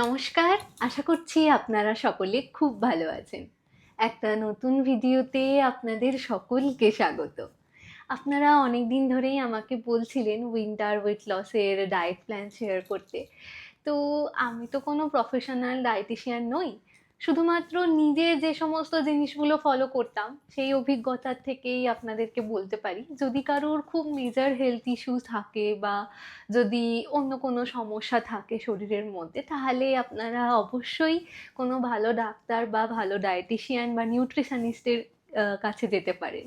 নমস্কার, আশা করছি আপনারা সকলে খুব ভালো আছেন। একটা নতুন ভিডিওতে আপনাদের সকলকে স্বাগত। আপনারা অনেক দিন ধরেই আমাকে বলছিলেন উইন্টার ওয়েট লসের ডায়েট প্ল্যান শেয়ার করতে। তো আমি তো কোনো প্রফেশনাল ডায়েটিশিয়ান নই শুধুমাত্র নিজে যে সমস্ত জিনিসগুলো ফলো করতাম, সেই অভিজ্ঞতার থেকেই আপনাদেরকে বলতে পারি। যদি কারোর খুব মেজার হেলথ ইস্যু থাকে বা যদি অন্য কোনো সমস্যা থাকে শরীরের মধ্যে, তাহলে আপনারা অবশ্যই কোনো ভালো ডাক্তার বা ভালো ডায়েটিশিয়ান বা নিউট্রিশনিস্টের কাছে যেতে পারেন।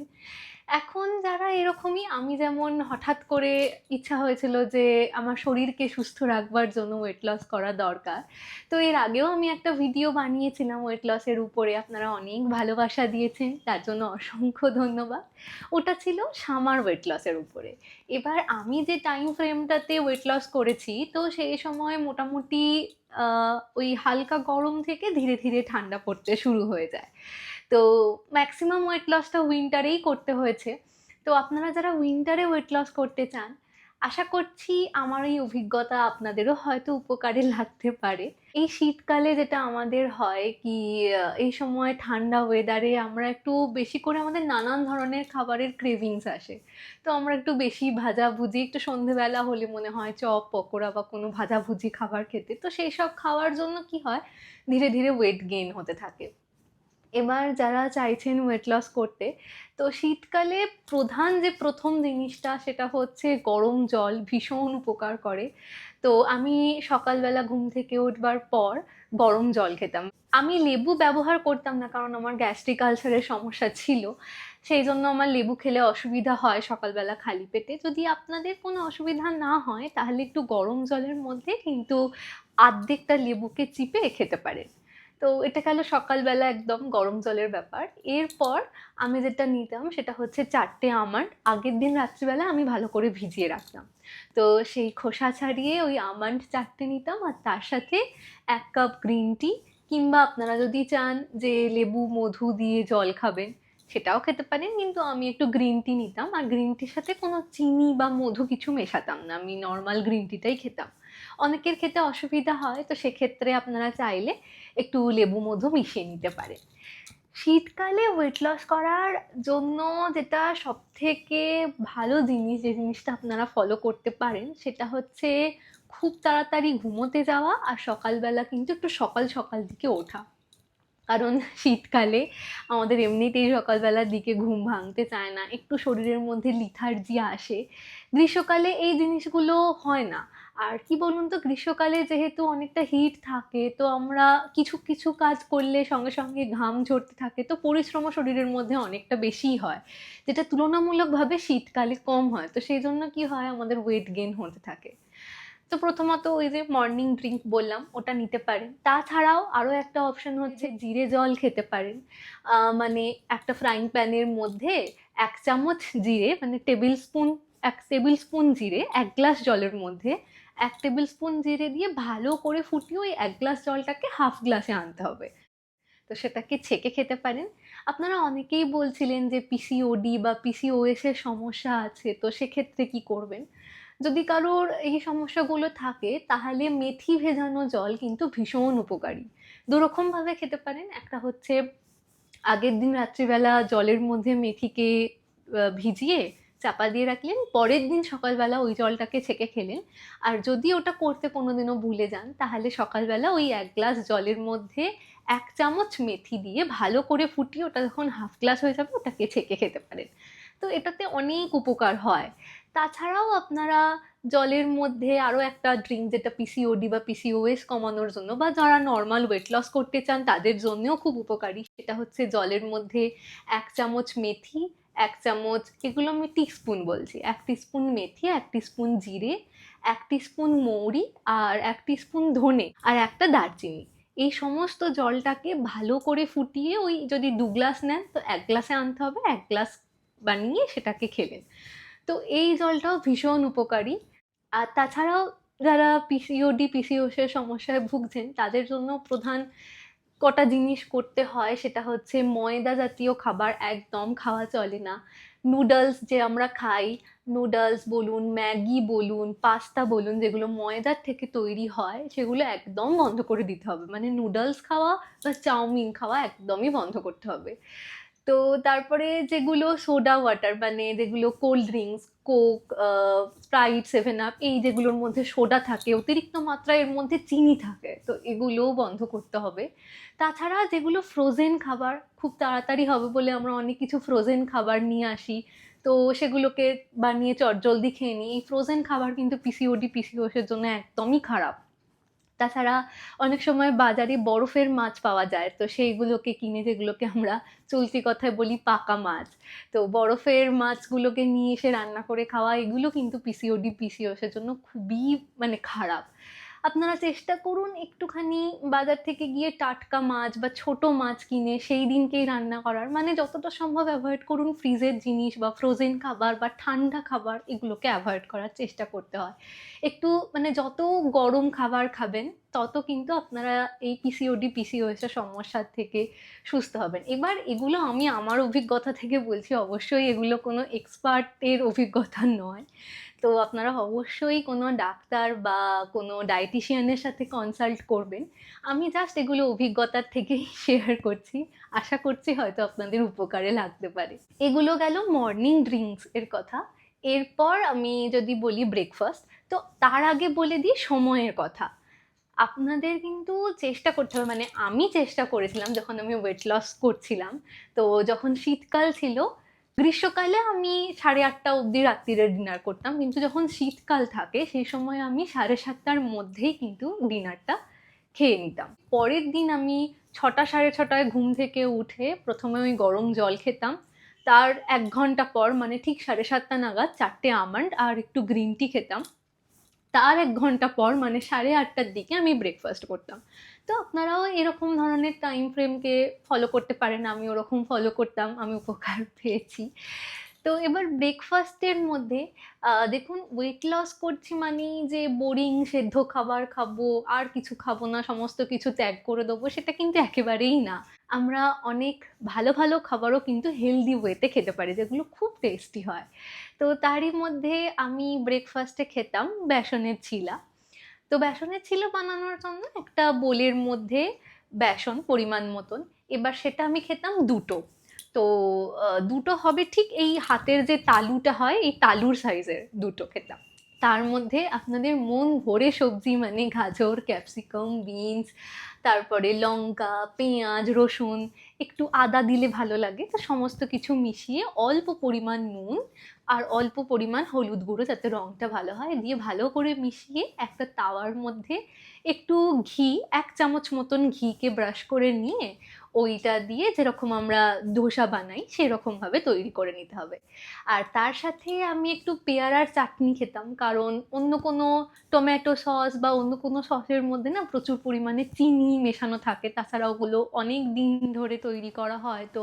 এখন যারা এরকমই, আমি যেমন হঠাৎ করে ইচ্ছা হয়েছিল যে আমার শরীরকে সুস্থ রাখবার জন্য ওয়েট লস করা দরকার, তো এর আগেও আমি একটা ভিডিও বানিয়েছিলাম ওয়েট লসের উপরে, আপনারা অনেক ভালোবাসা দিয়েছেন, তার জন্য অসংখ্য ধন্যবাদ। ওটা ছিল সামার ওয়েট লসের উপরে। এবার আমি যে টাইম ফ্রেমটাতে ওয়েট লস করেছি, তো সেই সময় মোটামুটি ওই হালকা গরম থেকে ধীরে ধীরে ঠান্ডা পড়তে শুরু হয়ে যায়। তো ম্যাক্সিমাম ওয়েট লসটা উইন্টারেই করতে হয়েছে। তো আপনারা যারা উইন্টারে ওয়েট লস করতে চান, আশা করছি আমার এই অভিজ্ঞতা আপনাদেরও হয়তো উপকারে লাগতে পারে। এই শীতকালে যেটা আমাদের হয় কি এই সময় ঠান্ডা ওয়েদারে আমরা একটু বেশি করে আমাদের নানান ধরনের খাবারের ক্রেভিংস আসে। তো আমরা একটু বেশি ভাজাভুজি, একটু সন্ধেবেলা হলে মনে হয় চপ, পকোড়া বা কোনো ভাজাভুজি খাবার খেতে। তো সেই সব খাওয়ার জন্য কি হয়, ধীরে ধীরে ওয়েট গেইন হতে থাকে। এবার যারা চাইছেন ওয়েট লস করতে, তো শীতকালে প্রধান যে প্রথম জিনিসটা সেটা হচ্ছে গরম জল ভীষণ উপকার করে। তো আমি সকালবেলা ঘুম থেকে উঠবার পর গরম জল খেতাম। আমি লেবু ব্যবহার করতাম না কারণ আমার গ্যাস্ট্রিক আলসারের সমস্যা ছিল। সেই জন্য আমার লেবু খেলে অসুবিধা হয় সকালবেলা খালি পেটে। যদি আপনাদের কোনো অসুবিধা না হয়, তাহলে একটু গরম জলের মধ্যে কিন্তু আর্ধেকটা লেবুকে চিপে খেতে পারেন। তো এটা গেল সকালবেলা একদম গরম জলের ব্যাপার। এরপর আমি যেটা নিতাম সেটা হচ্ছে চারটে আমন্ড। আগের দিন রাত্রিবেলা আমি ভালো করে ভিজিয়ে রাখতাম। তো সেই খোসা ছাড়িয়ে ওই আমন্ড চারটে নিতাম আর তার সাথে এক কাপ গ্রিন টি কিংবা আপনারা যদি চান যে লেবু, মধু দিয়ে জল খাবেন সেটাও খেতে পারেন। কিন্তু আমি একটু গ্রিন টি নিতাম আর গ্রিন টির সাথে কোনো চিনি বা মধু কিছু মেশাতাম না। আমি নর্মাল গ্রিন টিটাই খেতাম। অনেকের খেতে অসুবিধা হয়, তো সেক্ষেত্রে আপনারা চাইলে একটু লেবু মধু মিশিয়ে নিতে পারেন শীতকালে ওয়েট লস করার জন্য যেটা সব থেকে ভালো জিনিস, যে জিনিসটা আপনারা ফলো করতে পারেন, সেটা হচ্ছে খুব তাড়াতাড়ি ঘুমোতে যাওয়া আর সকালবেলা কিন্তু একটু সকাল সকাল দিকে ওঠা। কারণ শীতকালে আমাদের এমনিতেই সকালবেলার দিকে ঘুম ভাঙতে চায় না, একটু শরীরের মধ্যে লিথার্জি আসে। গ্রীষ্মকালে এই জিনিসগুলো হয় না। আর কি বলুন তো, গ্রীষ্মকালে যেহেতু অনেকটা হিট থাকে, তো আমরা কিছু কিছু কাজ করলে সঙ্গে সঙ্গে ঘাম ঝরতে থাকে, তো পরিশ্রমও শরীরের মধ্যে অনেকটা বেশিই হয়, যেটা তুলনামূলকভাবে শীতকালে কম হয়, তো সেই জন্য কি হয়, আমাদের ওয়েট গেন হতে থাকে। তো প্রথমত ওই যে মর্নিং ড্রিঙ্ক বললাম, ওটা নিতে পারেন। তাছাড়াও আরও একটা অপশন হচ্ছে জিরে জল খেতে পারেন। মানে একটা ফ্রাইং প্যানের মধ্যে এক চামচ জিরে মানে টেবিল স্পুন এক টেবিল স্পুন জিরে, এক গ্লাস জলের মধ্যে এক টেবিল স্পুন জিরে দিয়ে ভালো করে ফুটিয়ে ওই এক গ্লাস জলটাকে হাফ গ্লাসে আনতে হবে। তো সেটাকে ছেঁকে খেতে পারেন। আপনারা অনেকেই বলছিলেন যে পিসিওডি বা পিসিওএস এর সমস্যা আছে, তো সেক্ষেত্রে কি করবেন? যদি কারোর এই সমস্যাগুলো থাকে, তাহলে মেথি ভেজানো জল কিন্তু ভীষণ উপকারী। দুরকমভাবে খেতে পারেন। একটা হচ্ছে আগের দিন রাত্রিবেলা জলের মধ্যে মেথিকে ভিজিয়ে চাপা দিয়ে রাখলেন, পরের দিন সকালবেলা ওই জলটাকে ছেঁকে খেলেন। আর যদি ওটা করতে কোনোদিনও ভুলে যান, তাহলে সকালবেলা ওই এক গ্লাস জলের মধ্যে এক চামচ মেথি দিয়ে ভালো করে ফুটিয়ে ওটা যখন হাফ গ্লাস হয়ে যাবে, ওটাকে ছেঁকে খেতে পারেন। তো এটাতে অনেক উপকার হয়। তাছাড়াও আপনারা জলের মধ্যে আরও একটা ড্রিঙ্ক যেটা পিসিওডি বা পিসিওএস কমানোর জন্য বা যারা নর্মাল ওয়েট লস করতে চান, তাদের জন্যও খুব উপকারী। সেটা হচ্ছে জলের মধ্যে এক চামচ মেথি এক চামচ, এগুলো আমি টিস্পুন বলছি। এক টিস্পুন মেথি, এক টিস্পুন জিরে, এক টিস্পুন মৌরি আর এক টিস্পুন ধনে আর একটা দারচিনি। এই সমস্ত জলটাকে ভালো করে ফুটিয়ে ওই যদি দু গ্লাস নেন, তো এক গ্লাসে আনতে হবে, এক গ্লাস বানিয়ে সেটাকে খেলেন। তো এই জলটাও ভীষণ উপকারী। আর তাছাড়াও যারা পিসিওডি পিসিওসের সমস্যায় ভুগছেন, তাদের জন্য প্রধান কটা জিনিস করতে হয় সেটা হচ্ছে ময়দা জাতীয় খাবার একদম খাওয়া চলে না। নুডলস যে আমরা খাই, নুডলস বলুন, ম্যাগি বলুন, পাস্তা বলুন, যেগুলো ময়দার থেকে তৈরি হয়, সেগুলো একদম বন্ধ করে দিতে হবে। মানে নুডলস খাওয়া বা চাউমিন খাওয়া একদমই বন্ধ করতে হবে। তো তারপরে যেগুলো সোডা ওয়াটার মানে যেগুলো cold drinks coke sprite seven up এই যেগুলোর মধ্যে সোডা থাকে, অতিরিক্ত মাত্রায় এর মধ্যে চিনি থাকে, তো এগুলোও বন্ধ করতে হবে। তাছাড়া যেগুলো ফ্রোজেন খাবার খুব তাড়াতাড়ি হবে বলে আমরা অনেক কিছু ফ্রোজেন খাবার নিয়ে আসি, তো সেগুলোকে বানিয়ে চটজলদি খেয়ে নিই। এই ফ্রোজেন খাবার কিন্তু পিসিওডি পিসিওসের জন্য একদমই খারাপ। তাছাড়া অনেক সময় বাজারে বরফের মাছ পাওয়া যায়, তো সেইগুলোকে কিনে যেগুলোকে আমরা চলতি কথায় বলি পাকা মাছ। তো বরফের মাছগুলোকে নিয়ে এসে রান্না করে খাওয়া, এগুলো কিন্তু পিসিওডি পিসিওসের জন্য খুবই মানে খারাপ। আপনারা চেষ্টা করুন একটুখানি বাজার থেকে গিয়ে টাটকা মাছ বা ছোট মাছ কিনে সেই দিনকেই রান্না করার। মানে যতটা সম্ভব অ্যাভয়েড করুন ফ্রিজের জিনিস বা ফ্রোজেন খাবার বা ঠান্ডা খাবার এগুলোকে অ্যাভয়েড করার চেষ্টা করতে হয়। একটু মানে যত গরম খাবার খাবেন, তত কিন্তু আপনারা এই পিসিওডি পিসিওএসের সমস্যার থেকে সুস্থ হবেন। এবার এগুলো আমি আমার অভিজ্ঞতা থেকে বলছি, অবশ্যই এগুলো কোনো এক্সপার্টের অভিজ্ঞতা নয়। তো আপনারা অবশ্যই কোনো ডাক্তার বা কোনো ডায়েটিশিয়ানের সাথে কনসাল্ট করবেন। আমি জাস্ট এগুলো অভিজ্ঞতার থেকেই শেয়ার করছি। আশা করছি হয়তো আপনাদের উপকারে লাগতে পারে। এগুলো গেল মর্নিং ড্রিঙ্কস এর কথা। এরপর আমি যদি বলি ব্রেকফাস্ট তো তার আগে বলে দিই সময়ের কথা। আপনাদের কিন্তু চেষ্টা করতে হবে মানে আমি চেষ্টা করেছিলাম যখন আমি ওয়েট লস করছিলাম। তো যখন শীতকাল ছিল গ্রীষ্মকালে আমি সাড়ে আটটা অবধি রাত্রিরে ডিনার করতাম, কিন্তু যখন শীতকাল থাকে, সেই সময় আমি সাড়ে সাতটার মধ্যেই কিন্তু ডিনারটা খেয়ে নিতাম। পরের দিন আমি ছটা, সাড়ে ছটায় ঘুম থেকে উঠে প্রথমে ওই গরম জল খেতাম। তার এক ঘণ্টা পর মানে ঠিক সাড়ে সাতটা নাগাদ, চারটে আমন্ড আর একটু গ্রিন টি খেতাম। তার এক ঘণ্টা পর মানে সাড়ে আটটার দিকে আমি ব্রেকফাস্ট করতাম। তো আপনারাও এরকম ধরনের টাইম ফ্রেমকে ফলো করতে পারেন, আমি ওরকম ফলো করতাম, আমি উপকার পেয়েছি। তো এবার ব্রেকফাস্টের মধ্যে দেখুন ওয়েট লস করছি মানেই যে বোরিং সেদ্ধ খাবার খাব, আর কিছু খাব না, সমস্ত কিছু ত্যাগ করে দেবো, সেটা কিন্তু একেবারেই না। আমরা অনেক ভালো ভালো খাবারও কিন্তু হেলদি ওয়েতে খেতে পারি, যেগুলো খুব টেস্টি হয়। তো তারই মধ্যে আমি ব্রেকফাস্টে খেতাম, বেসনের চিলা তো বেসনের ছিল বানানোর জন্য একটা বোলের মধ্যে বেসন পরিমাণ মতন। এবার সেটা আমি খেতাম দুটো। তো দুটো হবে ঠিক এই হাতের যে তালুটা হয়, এই তালুর সাইজের দুটো খেতাম। তার মধ্যে আপনাদের মন ভরে সবজি মানে গাজর, ক্যাপসিকাম, বিনস, তারপরে লঙ্কা, পেঁয়াজ, রসুন একটু আদা দিলে ভালো লাগে। তো সমস্ত কিছু মিশিয়ে অল্প পরিমাণ নুন আর অল্প পরিমাণ হলুদ গুঁড়ো যাতে রঙটা ভালো হয়, দিয়ে ভালো করে মিশিয়ে একটা তাওয়ার মধ্যে একটু ঘি, এক চামচ মতন ঘিকে ব্রাশ করে নিয়ে ওইটা দিয়ে যেরকম আমরা ধোসা বানাই, সেরকমভাবে তৈরি করে নিতে হবে। আর তার সাথে আমি একটু পেয়ারার চাটনি খেতাম, কারণ অন্য কোনো টমেটো সস বা অন্য কোনো সসের মধ্যে না প্রচুর পরিমাণে চিনি মেশানো থাকে। তাছাড়া ওগুলো অনেক দিন ধরে তৈরি করা হয়। তো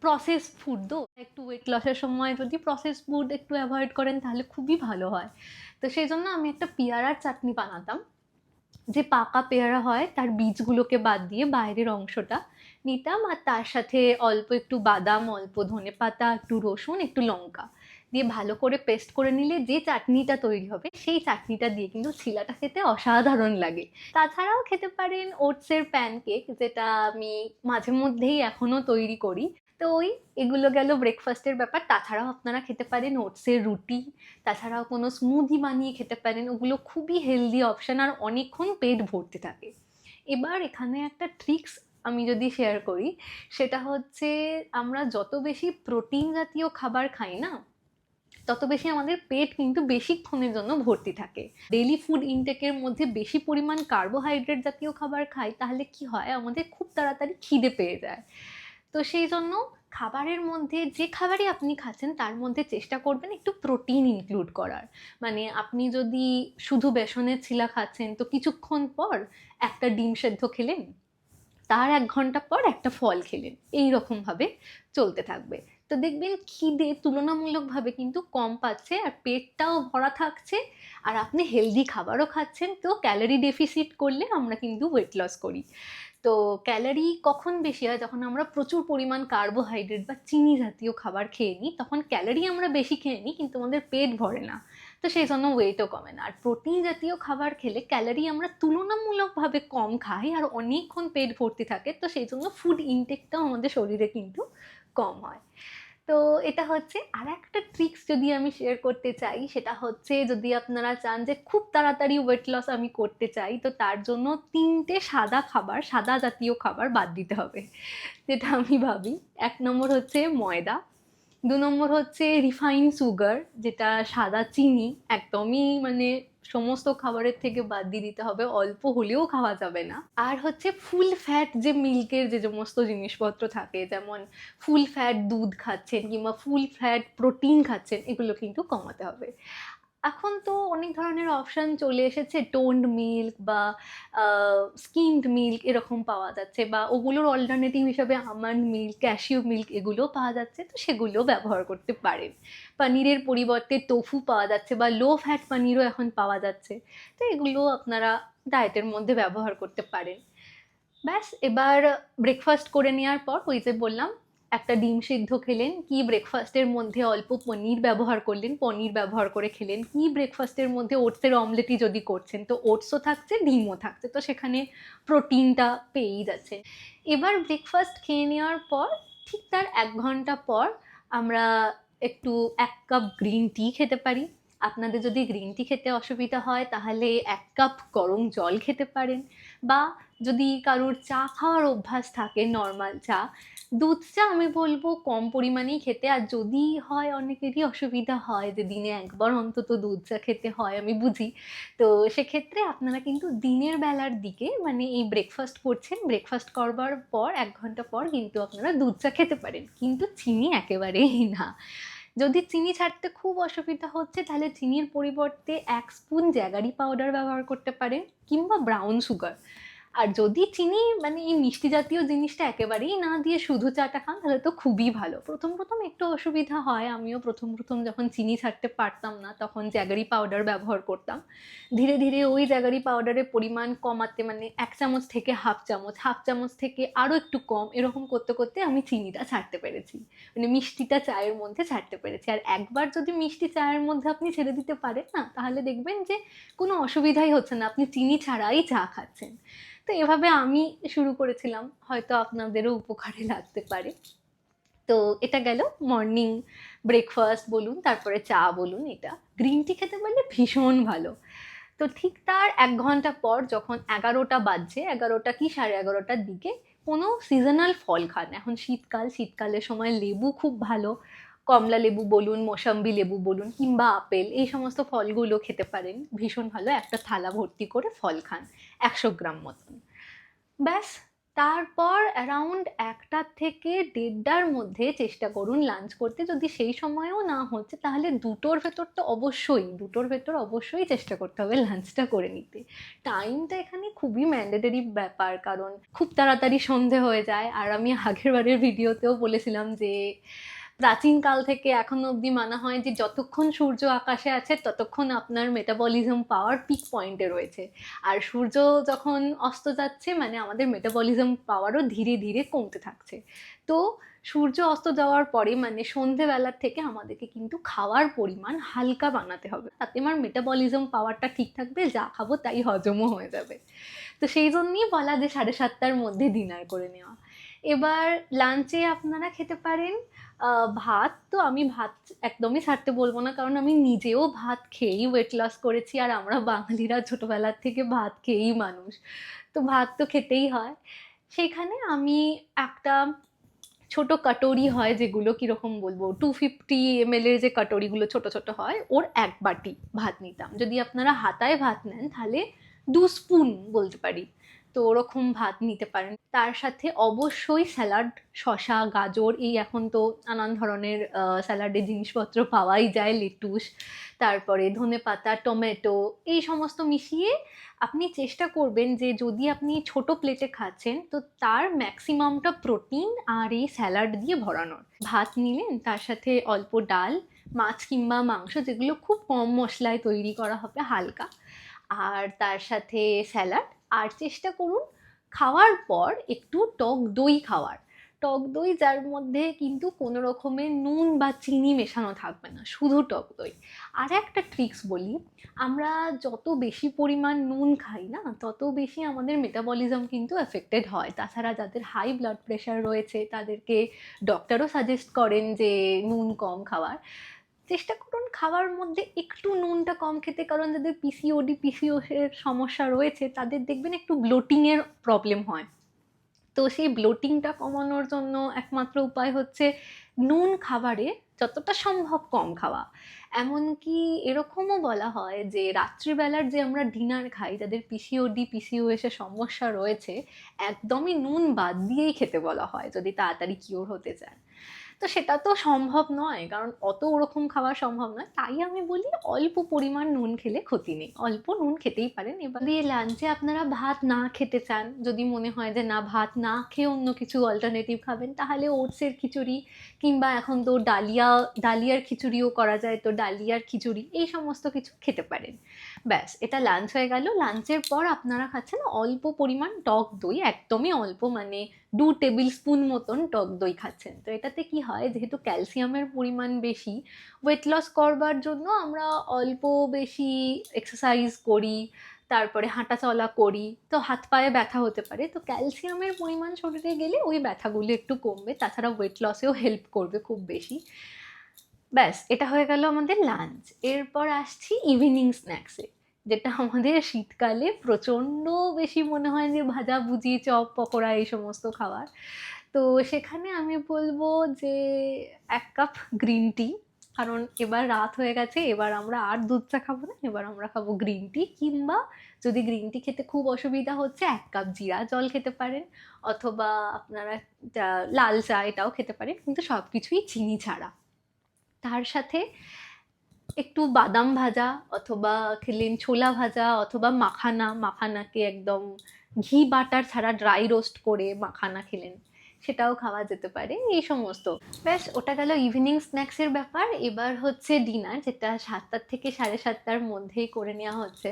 প্রসেস ফুড তো, একটু ওয়েট লসের সময় যদি প্রসেস ফুড একটু অ্যাভয়েড করেন, তাহলে খুবই ভালো হয়। তো সেই জন্য আমি একটা পেয়ারার চাটনি বানাতাম। যে পাকা পেয়ারা হয়, তার বীজগুলোকে বাদ দিয়ে বাইরের অংশটা নিতাম আর তার সাথে অল্প একটু বাদাম, অল্প ধনে পাতা, একটু রসুন, একটু লঙ্কা দিয়ে ভালো করে পেস্ট করে নিলে যে চাটনিটা তৈরি হবে সেই চাটনিটা দিয়ে কিন্তু ছিলাটা খেতে অসাধারণ লাগে। তাছাড়াও খেতে পারেন ওটসের প্যানকেক যেটা আমি মাঝে মধ্যেই এখনও তৈরি করি। তো ওই এগুলো গেল ব্রেকফাস্টের ব্যাপার। তাছাড়াও আপনারা খেতে পারেন ওটসের রুটি, তাছাড়াও কোনো স্মুদি বানিয়ে খেতে পারেন। ওগুলো খুবই হেলদি অপশান আর অনেকক্ষণ পেট ভর্তি থাকে। এবার এখানে একটা ট্রিক্স আমি যদি শেয়ার করি, সেটা হচ্ছে আমরা যত বেশি প্রোটিন জাতীয় খাবার খাই না, তত বেশি আমাদের পেট কিন্তু বেশিক্ষণের জন্য ভর্তি থাকে। ডেইলি ফুড ইনটেকের মধ্যে বেশি পরিমাণ কার্বোহাইড্রেট জাতীয় খাবার খাই, তাহলে কি হয়? আমাদের খুব তাড়াতাড়ি খিদে পেয়ে যায়। তো সেই জন্য খাবারের মধ্যে যে খাবারই আপনি খাচ্ছেন, তার মধ্যে চেষ্টা করবেন একটু প্রোটিন ইনক্লুড করার। মানে আপনি যদি শুধু বেসনের ছিলা খাচ্ছেন, তো কিছুক্ষণ পর একটা ডিম সেদ্ধ খেলেন তার এক ঘণ্টা পর একটা ফল খেলেন। এই রকমভাবে চলতে থাকবে। তো দেখবেন খিদে তুলনামূলকভাবে কিন্তু কম পাচ্ছে আর পেটটাও ভরা থাকছে আর আপনি হেলদি খাবারও খাচ্ছেন। তো ক্যালোরি ডেফিসিট করলে আমরা কিন্তু ওয়েট লস করি। তো ক্যালোরি কখন বেশি হয়? যখন আমরা প্রচুর পরিমাণ কার্বোহাইড্রেট বা চিনি জাতীয় খাবার খেয়ে নিই, তখন ক্যালোরি আমরা বেশি খেয়ে নিই, কিন্তু আমাদের পেট ভরে না। তো সেই জন্য ওয়েটও কমে না। আর প্রোটিন জাতীয় খাবার খেলে ক্যালারি আমরা তুলনামূলকভাবে কম খাই আর অনেকক্ষণ পেট ভর্তি থাকে, তো সেই জন্য ফুড ইনটেকটাও আমাদের শরীরে কিন্তু কম হয়। তো এটা হচ্ছে আর একটা ট্রিক্স যদি আমি শেয়ার করতে চাই, সেটা হচ্ছে যদি আপনারা চান যে খুব তাড়াতাড়ি ওয়েট লস আমি করতে চাই, তো তার জন্য তিনটে সাদা খাবার, সাদা জাতীয় খাবার বাদ দিতে হবে। যেটা আমি ভাবি। এক নম্বর হচ্ছে ময়দা। দু নম্বর হচ্ছে রিফাইন সুগার যেটা সাদা চিনি, একদমই মানে সমস্ত খাবারের থেকে বাদ দিয়ে দিতে হবে, অল্প হলেও খাওয়া যাবে না। আর হচ্ছে ফুল ফ্যাট যে মিল্কের যে সমস্ত জিনিসপত্র থাকে, যেমন ফুল ফ্যাট দুধ খাচ্ছেন কিংবা ফুল ফ্যাট প্রোটিন খাচ্ছেন, এগুলো কিন্তু কমাতে হবে। এখন তো অনেক ধরনের অপশান চলে এসেছে টোন্ড মিল্ক বা স্কিমড মিল্ক এরকম পাওয়া যাচ্ছে বা ওগুলোর অল্টারনেটিভ হিসাবে আমন্ড মিল্ক ক্যাশিউ মিল্ক এগুলোও পাওয়া যাচ্ছে। তো সেগুলো ব্যবহার করতে পারেন। পনিরের পরিবর্তে টোফু পাওয়া যাচ্ছে বা লো ফ্যাট পনিরও এখন পাওয়া যাচ্ছে। তো এগুলো আপনারা ডায়েটের মধ্যে ব্যবহার করতে পারেন। ব্যাস, এবার ব্রেকফাস্ট করে নেওয়ার পর ওই যে বললাম একটা ডিম সিদ্ধ খেলেন, কি ব্রেকফাস্টের মধ্যে অল্প পনির ব্যবহার করলেন, পনির ব্যবহার করে খেলেন, কি ব্রেকফাস্টের মধ্যে ওটসের অমলেটই যদি করছেন, তো ওটসও থাকছে, ডিমও থাকছে, তো সেখানে প্রোটিনটা পেয়েই যাচ্ছে। এবার ব্রেকফাস্ট খেয়ে নেওয়ার পর, ঠিক তার এক ঘণ্টা পর আমরা একটু এক কাপ গ্রিন টি খেতে পারি। আপনাদের যদি গ্রিন টি খেতে অসুবিধা হয়, তাহলে এক কাপ গরম জল খেতে পারেন। বা যদি কারোর চা খাওয়ার অভ্যাস থাকে নর্মাল চা দুধ চা আমি বলব কম পরিমাণেই খেতে। আর যদি হয় অনেকেরই অসুবিধা হয় যে দিনে একবার অন্তত দুধ চা খেতে হয়, আমি বুঝি। তো সেক্ষেত্রে আপনারা কিন্তু দিনের বেলার দিকে মানে এই ব্রেকফাস্ট করছেন ব্রেকফাস্ট করবার পর, এক ঘণ্টা পর কিন্তু আপনারা দুধ চা খেতে পারেন। কিন্তু চিনি একেবারেই না। যদি চিনি ছাড়তে খুব অসুবিধা হচ্ছে, তাহলে চিনির পরিবর্তে এক স্পুন জ্যাগারি পাউডার ব্যবহার করতে পারেন কিংবা ব্রাউন সুগার আর যদি চিনি মানে এই মিষ্টি জাতীয় জিনিসটা একেবারেই না দিয়ে শুধু চাটা খান, তাহলে তো খুবই ভালো। প্রথম প্রথম একটু অসুবিধা হয়। আমিও প্রথম প্রথম যখন চিনি ছাড়তে পারতাম না, তখন জ্যাগারি পাউডার ব্যবহার করতাম। ধীরে ধীরে ওই জ্যাগারি পাউডারের পরিমাণ কমাতে মানে এক চামচ থেকে হাফ চামচ হাফ চামচ থেকে আরও একটু কম, এরকম করতে করতে আমি চিনিটা ছাড়তে পেরেছি। মানে মিষ্টিটা চায়ের মধ্যে ছাড়তে পেরেছি। আর একবার যদি মিষ্টি চায়ের মধ্যে আপনি ছেড়ে দিতে পারেন না, তাহলে দেখবেন যে কোনো অসুবিধাই হচ্ছে না। আপনি চিনি ছাড়াই চা খাচ্ছেন। তো এভাবে আমি শুরু করেছিলাম। হয়তো আপনাদেরও উপকারে লাগতে পারে। তো এটা গেল মর্নিং ব্রেকফাস্ট বলুন, তারপরে চা বলুন, এটা। গ্রিন টি খেতে পারলে ভীষণ ভালো। তো ঠিক তার এক ঘণ্টা পর যখন এগারোটা বাজছে, এগারোটা কি সাড়ে এগারোটার দিকে কোনো সিজনাল ফল খান। এখন শীতকাল, শীতকালের সময় লেবু খুব ভালো। কমলা লেবু বলুন, মোসাম্বি লেবু বলুন, কিংবা আপেল, এই সমস্ত ফলগুলো খেতে পারেন। ভীষণ ভালো একটা থালা ভর্তি করে ফল খান, একশো গ্রাম মতন। ব্যাস, তারপর অ্যারাউন্ড একটার থেকে দেড়টার মধ্যে চেষ্টা করুন লাঞ্চ করতে। যদি সেই সময়ও না হচ্ছে, তাহলে দুটোর ভেতর তো অবশ্যই, দুটোর ভেতর অবশ্যই চেষ্টা করতে হবে লাঞ্চটা করে নিতে। টাইমটা এখানে খুবই ম্যান্ডেটরি ব্যাপার, কারণ খুব তাড়াতাড়ি সন্ধে হয়ে যায়। আর আমি আগের বারের ভিডিওতেও বলেছিলাম যে প্রাচীনকাল থেকে এখনও অবধি মানা হয় যে যতক্ষণ সূর্য আকাশে আছে, ততক্ষণ আপনার মেটাবলিজম পাওয়ার পিক পয়েন্টে রয়েছে। আর সূর্য যখন অস্ত যাচ্ছে মানে আমাদের মেটাবলিজম পাওয়ারও ধীরে ধীরে কমতে থাকছে। তো সূর্য অস্ত যাওয়ার পরে মানে সন্ধেবেলার থেকে আমাদেরকে কিন্তু খাওয়ার পরিমাণ হালকা বানাতে হবে। তাতে আমার মেটাবলিজম পাওয়ারটা ঠিক থাকবে, যা খাব তাই হজমও হয়ে যাবে। তো সেই জন্যই বলা যে সাড়ে সাতটার মধ্যে ডিনার করে নেওয়া। এবার লাঞ্চে আপনারা খেতে পারেন ভাত তো আমি ভাত একদমই ছাড়তে বলব না, কারণ আমি নিজেও ভাত খেয়েই ওয়েট লস করেছি, আর আমরা বাঙালিরা ছোটোবেলার থেকে ভাত খেয়েই মানুষ। তো ভাত তো খেতেই হয়। সেখানে আমি একটা ছোট কাটোরি হয় যেগুলো কীরকম বলব টু ফিফটি এমএলের যে কাটোরিগুলো ছোট ছোট হয়, ওর এক বাটি ভাত নিতাম। যদি আপনারা হাতায় ভাত নেন, তাহলে দু স্পুন বলতে পারি। তো ওরকম ভাত নিতে পারেন। তার সাথে অবশ্যই স্যালাড শশা গাজর, এই এখন তো নানান ধরনের স্যালাডের জিনিসপত্র পাওয়াই যায়, লেটুস, তারপরে ধনে পাতা, টমেটো, এই সমস্ত মিশিয়ে আপনি চেষ্টা করবেন যে যদি আপনি ছোট প্লেটে খাচ্ছেন, তো তার ম্যাক্সিমামটা প্রোটিন আর এই স্যালাড দিয়ে ভরানোর। ভাত নিলেন, তার সাথে অল্প ডাল, মাছ কিংবা মাংস, যেগুলো খুব কম মশলায় তৈরি করা হবে হালকা। আর তার সাথে স্যালাড আর চেষ্টা করুন খাওয়ার পর একটু টক দই খাওয়ার। টক দই যার মধ্যে কিন্তু কোনো রকমের নুন বা চিনি মেশানো থাকবে না, শুধু টক দই। আর একটা ট্রিক্স বলি, আমরা যত বেশি পরিমাণ নুন খাই না, তত বেশি আমাদের মেটাবলিজম কিন্তু এফেক্টেড হয়। তাছাড়া যাদের হাই ব্লাড প্রেশার রয়েছে, তাদেরকে ডক্টরও সাজেস্ট করেন যে নুন কম খাওয়ার। চেষ্টা করুন খাওয়ার মধ্যে একটু নুনটা কম খেতে, কারণ যাদের পিসিওডি পিসিওস এর সমস্যা রয়েছে, তাদের দেখবেন একটু ব্লোটিংয়ের প্রবলেম হয়। তো সেই ব্লোটিংটা কমানোর জন্য একমাত্র উপায় হচ্ছে নুন খাবারে যতটা সম্ভব কম খাওয়া। এমনকি এরকমও বলা হয় যে রাত্রিবেলার যে আমরা ডিনার খাই, যাদের পিসিওডি পিসিওএস এর সমস্যা রয়েছে, একদমই নুন বাদ দিয়েই খেতে বলা হয়, যদি তাড়াতাড়ি কিওর হতে চান। তো সেটা তো সম্ভব নয়, কারণ অত ওরকম খাওয়া সম্ভব নয়। তাই আমি বলি অল্প পরিমাণ নুন খেলে ক্ষতি নেই। অল্প নুন খেতেই পারেন। এবার দিয়ে লাঞ্চে আপনারা ভাত না খেতে চান, যদি মনে হয় যে না, ভাত না খেয়ে অন্য কিছু অল্টারনেটিভ খাবেন, তাহলে ওটসের খিচুড়ি কিংবা এখন তো ডালিয়া, ডালিয়ার খিচুড়িও করা যায়, তো ডালিয়ার খিচুড়ি, এই সমস্ত কিছু খেতে পারেন। ব্যাস, এটা লাঞ্চ হয়ে গেল। লাঞ্চের পর আপনারা খাচ্ছেন অল্প পরিমাণ টক দই, একদমই অল্প মানে দু টেবিল স্পুন মতন টক দই খাচ্ছেন। তো এটাতে কি হয়, যেহেতু ক্যালসিয়ামের পরিমাণ বেশি ওয়েট লস করবার জন্য আমরা অল্প বেশি এক্সারসাইজ করি, তারপরে হাঁটা চলা করি, তো হাত পায়ে ব্যথা হতে পারে। তো ক্যালসিয়ামের পরিমাণ শরীরে গেলে ওই ব্যথাগুলো একটু কমবে, তাছাড়া ওয়েট লসেও হেল্প করবে খুব বেশি। ব্যাস, এটা হয়ে গেল আমাদের লাঞ্চ এরপর আসছি ইভিনিং স্ন্যাক্সে যেটা আমাদের শীতকালে প্রচণ্ড বেশি মনে হয় যে ভাজা, ভুজি, চপ, পকোড়া এই সমস্ত খাবার। তো সেখানে আমি বলব যে এক কাপ গ্রিন টি কারণ এবার রাত হয়ে গেছে, এবার আমরা আর দুধ চা খাব না, এবার আমরা খাব গ্রিন টি কিংবা যদি গ্রিন টি খেতে খুব অসুবিধা হচ্ছে, এক কাপ জিরা জল খেতে পারেন, অথবা আপনারা লাল চা এটাও খেতে পারেন, কিন্তু সব কিছুই চিনি ছাড়া। তার সাথে একটু বাদাম ভাজা অথবা খেলেন ছোলা ভাজা অথবা মাখানা, মাখানাকে একদম ঘি বাটার ছাড়া ড্রাই রোস্ট করে মাখানা খেলেন। সেটাও খাওয়া যেতে পারে, এই সমস্ত। ব্যাস, ওটা গেল ইভিনিং স্ন্যাক্সের ব্যাপার। এবার হচ্ছে ডিনার যেটা সাতটার থেকে সাড়ে সাতটার মধ্যেই করে নেওয়া হচ্ছে।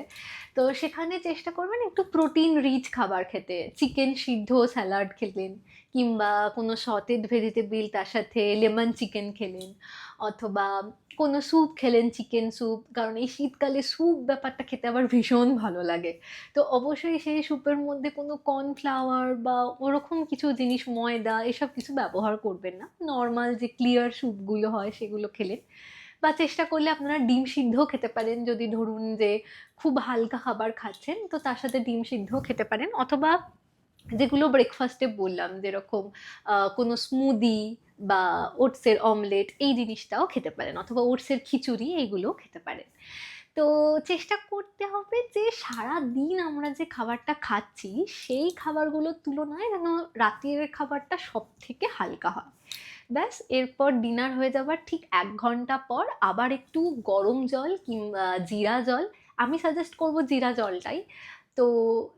তো সেখানে চেষ্টা করবেন একটু প্রোটিন রিচ খাবার খেতে। চিকেন সিদ্ধ স্যালাড খেলেন, কিংবা কোনো সতেজ ভেজিটেবিল তার সাথে লেমন চিকেন খেলেন, অথবা কোনো স্যুপ খেলেন চিকেন স্যুপ কারণ এই শীতকালে স্যুপ ব্যাপারটা খেতে আবার ভীষণ ভালো লাগে। তো অবশ্যই সেই স্যুপের মধ্যে কোনো কর্নফ্লাওয়ার বা ওরকম কিছু জিনিস, ময়দা এসব কিছু ব্যবহার করবেন না। নর্মাল যে ক্লিয়ার স্যুপগুলো হয় সেগুলো খেলেন বা চেষ্টা করলে আপনারা ডিম সিদ্ধও খেতে পারেন। যদি ধরুন যে খুব হালকা খাবার খাচ্ছেন, তো তার সাথে ডিম সিদ্ধও খেতে পারেন। অথবা যেগুলো ব্রেকফাস্টে বললাম, যেরকম কোনো স্মুদি বা ওটসের অমলেট এই জিনিসটাও খেতে পারেন, অথবা ওটসের খিচুড়ি এইগুলোও খেতে পারেন। তো চেষ্টা করতে হবে যে সারা দিন আমরা যে খাবারটা খাচ্ছি, সেই খাবারগুলোর তুলনায় যেন রাতের খাবারটা সব থেকে হালকা হয়। ব্যাস, এরপর ডিনার হয়ে যাবার ঠিক এক ঘণ্টা পর আবার একটু গরম জল কিংবা জিরা জল। আমি সাজেস্ট করব জিরা জলটাই। তো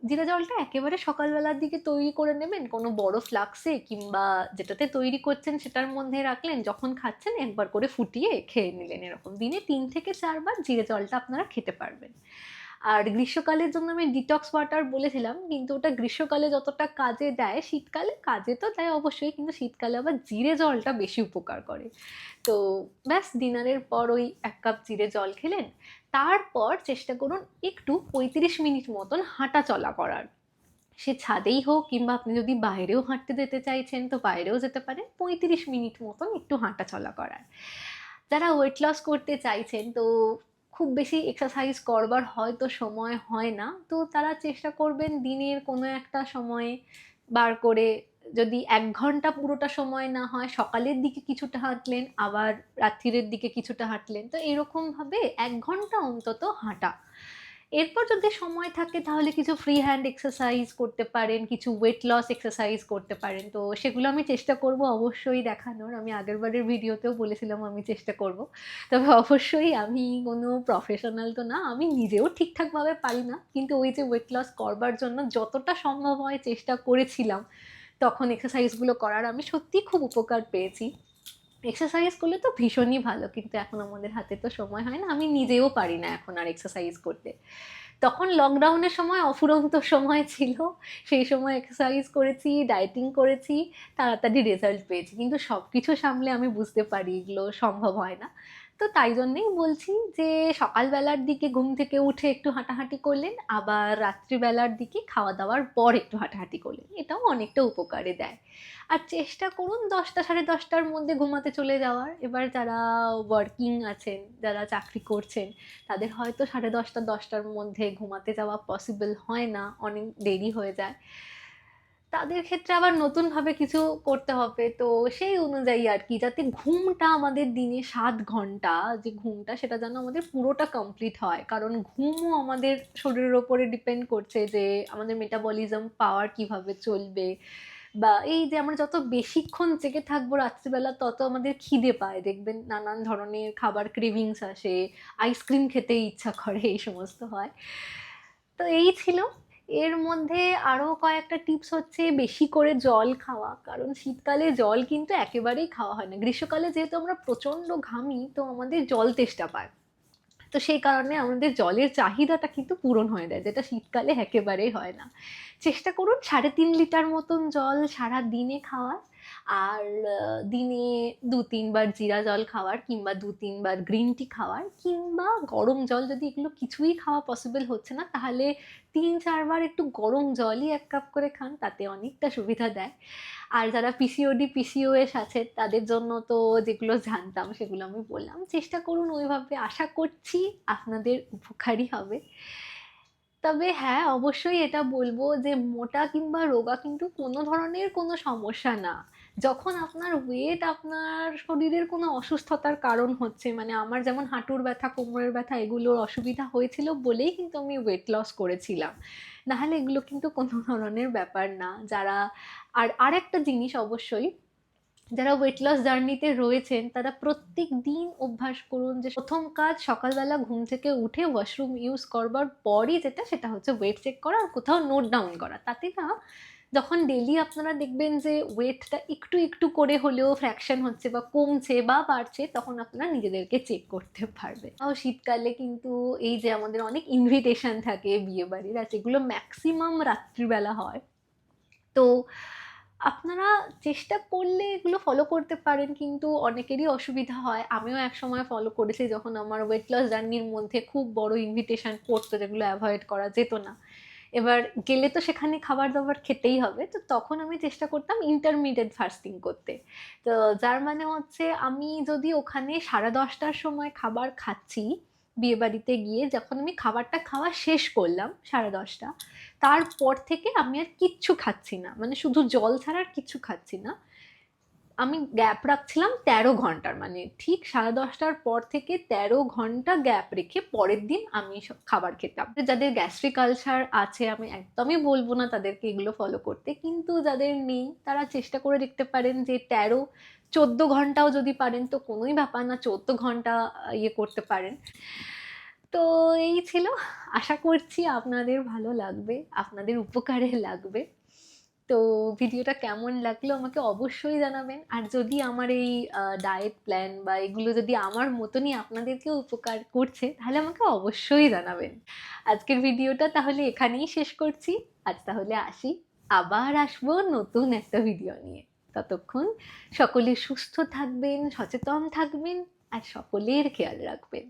জিরা জলটা একেবারে সকালবেলার দিকে তৈরি করে নেবেন, কোনো বড় ফ্লাক্সে কিংবা যেটাতে তৈরি করছেন সেটার মধ্যে রাখলেন, যখন খাচ্ছেন একবার করে ফুটিয়ে খেয়ে নিলেন এরকম। দিনে তিন থেকে চারবার জিরে জলটা আপনারা খেতে পারবেন। আর গ্রীষ্মকালের জন্য আমি ডিটক্স ওয়াটার বলেছিলাম, কিন্তু ওটা গ্রীষ্মকালে যতটা কাজে দেয়, শীতকালে কাজে তো দেয় অবশ্যই, কিন্তু শীতকালে আবার জিরে জলটা বেশি উপকার করে। তো ব্যাস, ডিনারের পর ওই এক কাপ জিরে জল খেলেন, তারপর চেষ্টা করুন একটু পঁয়ত্রিশ মিনিট মতন হাঁটা চলা করার। সে ছাদেই হোক, কিংবা আপনি যদি বাইরেও হাঁটতে যেতে চাইছেন, তো বাইরেও যেতে পারেন, পঁয়ত্রিশ মিনিট মতন একটু হাঁটা চলা করার। যারা ওয়েট লস করতে চাইছেন, তো খুব বেশি এক্সারসাইজ করবার হয়তো সময় হয় না। তো তারা চেষ্টা করবেন দিনের কোনো একটা সময়ে বার করে যদি এক ঘণ্টা পুরোটা সময় না হয়, সকালের দিকে কিছুটা হাঁটলেন, আবার রাত্রিরের দিকে কিছুটা হাঁটলেন। তো এরকমভাবে এক ঘণ্টা অন্তত হাঁটা। এরপর যদি সময় থাকে তাহলে কিছু ফ্রি হ্যান্ড এক্সারসাইজ করতে পারেন, কিছু ওয়েট লস এক্সারসাইজ করতে পারেন। তো সেগুলো আমি চেষ্টা করব অবশ্যই দেখানোর। আমি আগেরবারের ভিডিওতেও বলেছিলাম আমি চেষ্টা করব। তবে অবশ্যই আমি কোনো প্রফেশনাল তো না, আমি নিজেও ঠিকঠাকভাবে পারি না। কিন্তু ওই যে ওয়েট লস করবার জন্য যতটা সম্ভব হয় চেষ্টা করেছিলাম, তখন এক্সারসাইজগুলো করার আমি সত্যিই খুব উপকার পেয়েছি। এক্সারসাইজ করলে তো ভীষণই ভালো, কিন্তু এখন আমাদের হাতে তো সময় হয় না, আমি নিজেও পারি না এখন আর এক্সারসাইজ করতে। তখন লকডাউনের সময় অফুরন্ত সময় ছিল, সেই সময় এক্সারসাইজ করেছি ডায়েটিং করেছি, তাড়াতাড়ি রেজাল্ট পেয়েছি, কিন্তু সব কিছু সামলে আমি বুঝতে পারি এগুলো সম্ভব হয় না। তো তাই জন্যেই বলছি যে সকালবেলার দিকে ঘুম থেকে উঠে একটু হাঁটাহাঁটি করলেন, আবার রাত্রিবেলার দিকে খাওয়া দাওয়ার পর একটু হাঁটাহাঁটি করলেন। এটাও অনেকটা উপকারে দেয়। আর চেষ্টা করুন দশটা সাড়ে দশটার মধ্যে ঘুমাতে চলে যাওয়ার। এবার যারা ওয়ার্কিং আছেন, যারা চাকরি করছেন, তাদের হয়তো সাড়ে দশটা, দশটার মধ্যে ঘুমাতে যাওয়া পসিবল হয় না, অনেক দেরি হয়ে যায়। তাদের ক্ষেত্রে আবার নতুনভাবে কিছু করতে হবে। তো সেই অনুযায়ী আর কি, যাতে ঘুমটা আমাদের দিনে সাত ঘণ্টা, যে ঘুমটা সেটা যেন আমাদের পুরোটা কমপ্লিট হয়। কারণ ঘুমও আমাদের শরীরের ওপরে ডিপেন্ড করছে যে আমাদের মেটাবলিজম পাওয়ার কীভাবে চলবে। বা এই যে আমরা যত বেশিক্ষণ জেগে থাকব রাত্রিবেলা, তত আমাদের খিদে পায়। দেখবেন নানান ধরনের খাবার ক্রেভিংস আসে আইসক্রিম খেতে ইচ্ছা করে, এই সমস্ত হয়। তো এই ছিল এর মধ্যে আরও কয়েকটা টিপস হচ্ছে বেশি করে জল খাওয়া। কারণ শীতকালে জল কিন্তু একেবারেই খাওয়া হয় না। গ্রীষ্মকালে যেহেতু আমরা প্রচণ্ড ঘামি, তো আমাদের জল তেষ্টা পায়। তো সেই কারণে আমাদের জলের চাহিদাটা কিন্তু পূরণ হয়ে যায়, যেটা শীতকালে একেবারেই হয় না। চেষ্টা করুন সাড়ে তিন লিটার মতন জল সারা দিনে খাওয়ার। আর দিনে দু তিনবার জিরা জল খাওয়ার কিংবা দু তিনবার গ্রিন টি খাওয়ার কিংবা গরম জল যদি এগুলো কিছুই খাওয়া পসিবল হচ্ছে না, তাহলে তিন চারবার একটু গরম জলই এক কাপ করে খান, তাতে অনেকটা সুবিধা দেয়। আর যারা পিসিওডি পিসিওএস আছে, তাদের জন্য তো যেগুলো জানতাম সেগুলো আমি বললাম। চেষ্টা করুন ওইভাবে আশা করছি আপনাদের উপকারী হবে। তবে হ্যাঁ অবশ্যই এটা বলব যে মোটা কিংবা রোগা কিন্তু কোনো ধরনের কোনো সমস্যা না। যখন আপনার ওয়েট আপনার শরীরের কোনো অসুস্থতার কারণ হচ্ছে মানে আমার যেমন হাঁটুর ব্যথা, কোমরের ব্যথা, এগুলোর অসুবিধা হয়েছিল বলেই কিন্তু আমি ওয়েট লস করেছিলাম। নাহলে এগুলো কিন্তু কোনো ধরনের ব্যাপার না। যারা, আর আরেকটা জিনিস অবশ্যই, যারা ওয়েট লস জার্নিতে রয়েছেন, তারা প্রত্যেক দিন অভ্যাস করুন যে প্রথম কাজ সকালবেলা ঘুম থেকে উঠে ওয়াশরুম ইউজ করবার পরই যেটা, সেটা হচ্ছে ওয়েট চেক করা আর কোথাও নোট ডাউন করা। তাতে না যখন ডেলি আপনারা দেখবেন যে ওয়েটটা একটু একটু করে হলেও ফ্র্যাকশন হচ্ছে বা কমছে বা বাড়ছে, তখন আপনারা নিজেদেরকে চেক করতে পারবে আর শীতকালে কিন্তু এই যে আমাদের অনেক ইনভিটেশন থাকে বিয়ে বাড়ির, আর যেগুলো ম্যাক্সিমাম রাত্রিবেলা হয়। তো আপনারা চেষ্টা করলে এগুলো ফলো করতে পারেন, কিন্তু অনেকেরই অসুবিধা হয়। আমিও এক সময় ফলো করেছি যখন আমার ওয়েট লস জার্নির মধ্যে খুব বড় ইনভিটেশন পড়তো যেগুলো অ্যাভয়েড করা যেত না। এবার গেলে তো সেখানে খাবার দাবার খেতেই হবে, তো তখন আমি চেষ্টা করতাম ইন্টারমিডিয়েট ফাস্টিং করতে। তো যার মানে হচ্ছে আমি যদি ওখানে সাড়ে দশটার সময় খাবার খাচ্ছি, বিয়েবাড়িতে গিয়ে যখন আমি খাবারটা খাওয়া শেষ করলাম সাড়ে দশটা, তারপর থেকে আমি আর কিচ্ছু খাচ্ছি না। মানে শুধু জল ছাড়া আর কিচ্ছু খাচ্ছি না। আমি গ্যাপ রাখছিলাম তেরো ঘণ্টার মানে ঠিক সাড়ে দশটার পর থেকে তেরো ঘণ্টা গ্যাপ রেখে পরের দিন আমি সব খাবার খেতাম। যাদের গ্যাস্ট্রিক আলসার আছে, আমি একদমই বলব না তাদেরকে এগুলো ফলো করতে। কিন্তু যাদের নেই, তারা চেষ্টা করে দেখতে পারেন যে তেরো, চোদ্দ ঘন্টাও যদি পারেন, তো কোনোই ব্যাপার না, চোদ্দ ঘণ্টা ইয়ে করতে পারেন। তো এই ছিল। আশা করছি আপনাদের ভালো লাগবে, আপনাদের উপকারে লাগবে। তো ভিডিওটা কেমন লাগল আমাকে অবশ্যই জানাবেন। আর যদি আমার এই ডায়েট প্ল্যান বা এগুলো যদি আমার মতনই আপনাদেরকেও উপকার করছে, তাহলে আমাকে অবশ্যই জানাবেন। আজকের ভিডিওটা তাহলে এখানেই শেষ করছি। আজ তাহলে আসি। আবার আসব নতুন একটা ভিডিও নিয়ে। ততক্ষণ সকলে সুস্থ থাকবেন, সচেতন থাকবেন, আর সকলের খেয়াল রাখবেন।